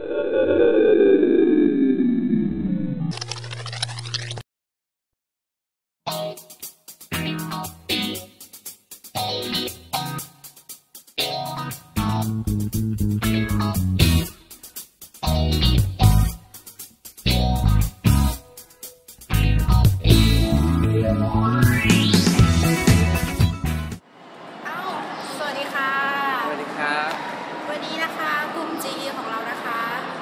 เอาสวัสดีค่ะ สวัสดีครับ วันนี้นะคะกลุ่ม GE ของเรานะคะ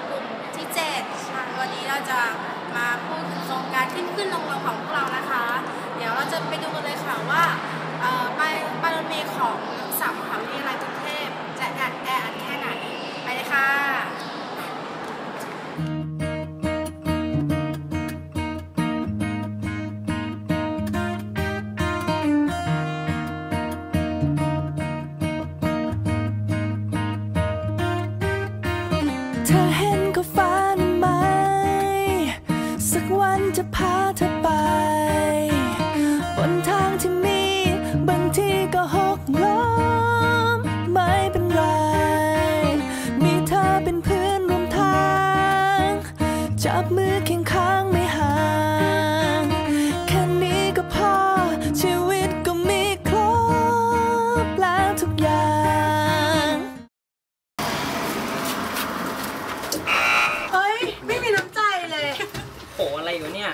กลุ่มที่7ค่ะวันนี้เรา จะมาพูดถึงโครงการขึ้นขึ้นลงลงของพวกเรานะคะ เดี๋ยวเราจะไปดูกันเลยค่ะว่าป้ายป้ายรถเมล์ของสามมหาวิทยาลัยกรุงเทพจะแอดแออัดแค่ไหนไปเลยค่ะเธอ จะพาเธอไป บนทางที่มีบางทีก็หกล้มไม่เป็นไร มีเธอเป็นเพื่อนร่วมทาง จับมือเคียงข้างไม่ โหอะไรอยู่เนี่ย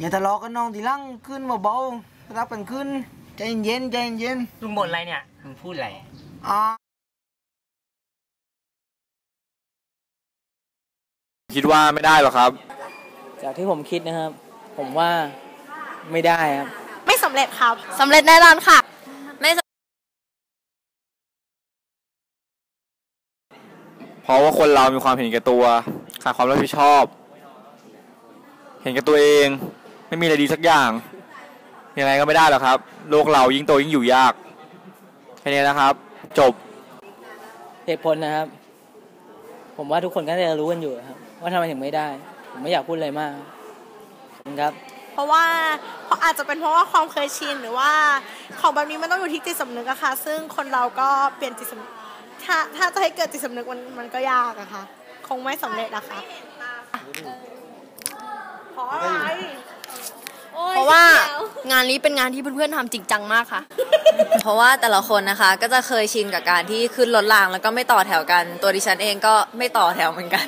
อย่าทะเลาะกันน้องทีหลังขึ้นเบาๆรับกันขึ้น ใจเย็นใจเย็นลุงบ่นอะไรเนี่ยลุงพูดอะไร อ่า คิดว่าไม่ได้หรอกครับ จากที่ผมคิดนะครับ ผมว่าไม่ได้ครับ ไม่สำเร็จครับ สำเร็จแน่นอนค่ะ ราะว่าคนเรามีความเห็นแก่ตัวขาดความรับผิดชอบ เห็นแก่ตัวเอง ไม่มีอะไรดีสักอย่างยังไงก็ไม่ได้หรอกครับ โลกเรายิ่งโตยิ่งอยู่ยากแค่นี้นะครับ จบเหตุผลนะครับ ผมว่าทุกคนก็จะรู้กันอยู่ครับ ว่าทำไมถึงไม่ได้ ผมไม่อยากพูดอะไรมากขอบคุณครับ เพราะว่าเพราะอาจจะเป็นเพราะว่าความเคยชินหรือว่าของแบบนี้มันต้องอยู่ที่จิตสำนึกอะค่ะ ซึ่งคนเราก็เปลี่ยนจิตสำนึก ถ้าถ้าจะให้เกิดจิตสำนึกมันมันก็ยากอะค่ะ คงไม่สำเร็จอะค่ะเพราะอะไรเพราะว่างานนี้เป็นงานที่เพื่อนๆทำจริงจังมากค่ะ เพราะว่าแต่ละคนนะคะก็จะเคยชินกับการที่ขึ้นรถรางแล้วก็ไม่ต่อแถวกัน ตัวดิฉันเองก็ไม่ต่อแถวเหมือนกัน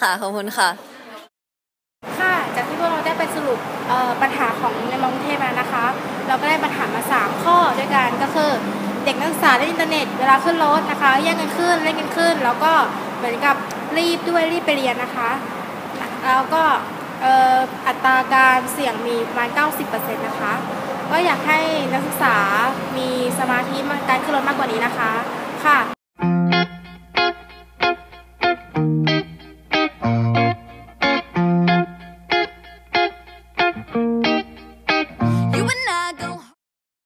ค่ะขอบคุณค่ะ ค่ะจากที่พวกเราได้ไปสรุปเอ่อปัญหาของในมองเทพมานะคะ เราก็ได้ปัญหามา 3 ข้อด้วยกันก็คือ เด็กนักศึกษาเล่นอินเทอร์เน็ตเวลาขึ้นรถนะคะแย่งกันขึ้นเล่นกันขึ้น แล้วก็เหมือนกับรีบด้วยรีบไปเรียนนะคะ แล้วก็อัตราการเสี่ยงมีประมาณ 90%นะคะ ก็อยากให้นักศึกษามีสมาธิในการขึ้นรถมากกว่านี้นะคะ ค่ะ